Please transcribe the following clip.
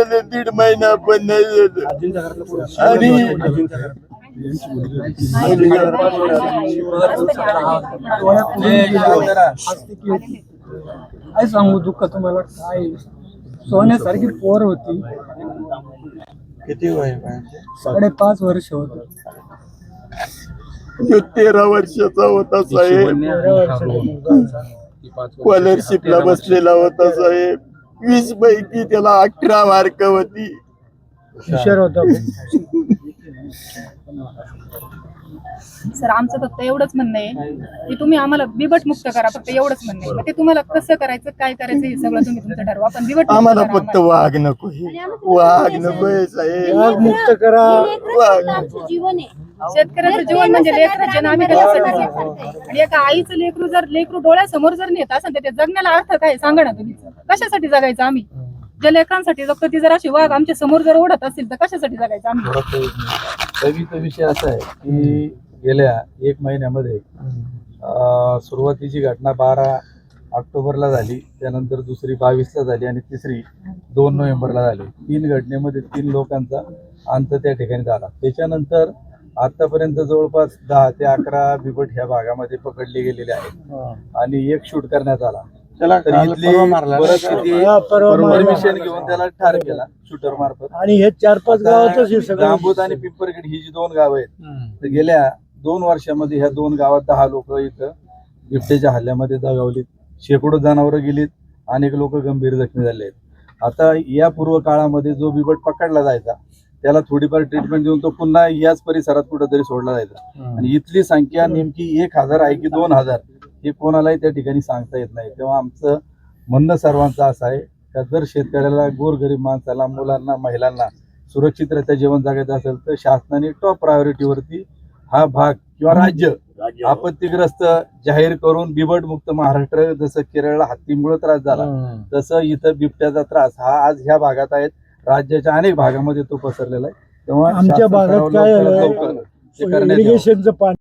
दीड महिना पण नाही झालं. आणि काय सांगू दुःख तुम्हाला काय? सोन्यासारखी पोर होती. किती वय साडेपाच वर्ष होत. तो तेरा वर्षाचा होता साहेब. स्कॉलरशिपला बसलेला होता साहेब. वीस पैकी त्याला अठरा मार्क होती हुशार होता. सर आमचं फक्त एवढंच म्हणणं आहे की तुम्ही आम्हाला बिबट मुक्त करा फक्त एवढंच म्हणणं आहे. मग ते तुम्हाला कसं करायचं काय करायचं हे सगळं तुम्ही तुमचं ठरवा पण बिबट मुक्त आम्हाला करा फक्त आम्हाला. वाघ नको वाघ नको साहेब. वाघ मुक्त करा. आमचं जीवन आहे. शेतकऱ्याचं जीवन म्हणजे लेकराचे ना आम्ही कशासाठी? आणि एका आईचं लेकरू जर लेकरू डोळ्यासमोर जर नेत असेल तर ते जगण्याला अर्थ काय सांगा ना तुम्ही. कशासाठी जगायचं आम्ही? ज्या लेकरांसाठी जगतो ती जर अशी वाघ आमच्यासमोर जर ओढत असेल तर कशासाठी जगायचं आम्ही? कवीचा विषय असा आहे की गेल्या एक महिन्यामध्ये सुरुवातीची घटना बारा ऑक्टोबरला झाली त्यानंतर दुसरी बावीसला झाली आणि तिसरी दोन नोव्हेंबरला झाली. तीन घटनेमध्ये तीन लोकांचा अंत त्या ठिकाणी झाला. त्याच्यानंतर आतापर्यंत जवळपास दहा ते अकरा बिबट ह्या भागामध्ये पकडले गेलेले आहेत. आणि एक शूट करण्यात आला. त्याला. परमिशन घेऊन त्याला ठार केला शूटर मार्फत. आणि हे चार पाच जांबूत आणि पिंपरखेड ही जी दोन गावं आहेत गेल्या दोन वर्षामध्ये ह्या दोन गावात दहा लोक इथं बिबट्याच्या हल्ल्यामध्ये दगावलीत. शेकडो जनावरं गेलीत. अनेक लोक गंभीर जखमी झाले आहेत आता या पूर्व काळामध्ये जो बिबट पकडला जायचा त्याला थोडीफार ट्रीटमेंट देऊन तो पुन्हा याच परिसरात कुठेतरी सोडला जायचा. आणि इथली संख्या नेमकी एक हजार आहे की दोन हजार हे कोणालाही त्या ठिकाणी सांगता येत नाही. तेव्हा आमचं म्हणणं सर्वांचं असं आहे का जर शेतकऱ्याला गोरगरीब माणसाला मुलांना महिलांना सुरक्षितरित्या जीवन जगायचं असेल तर शासनाने टॉप प्रायोरिटीवरती हा भाग किंवा राज्य आपत्तीग्रस्त जाहीर करून बिबट मुक्त महाराष्ट्र जसं केरळला हत्तीमुळे त्रास झाला तसं इथं बिबट्याचा त्रास हा आज ह्या भागात आहेत. राज्याच्या अनेक भागामध्ये तो पसरलेला आहे. तेव्हा आमच्या भागात काय. इरिगेशनचं पाणी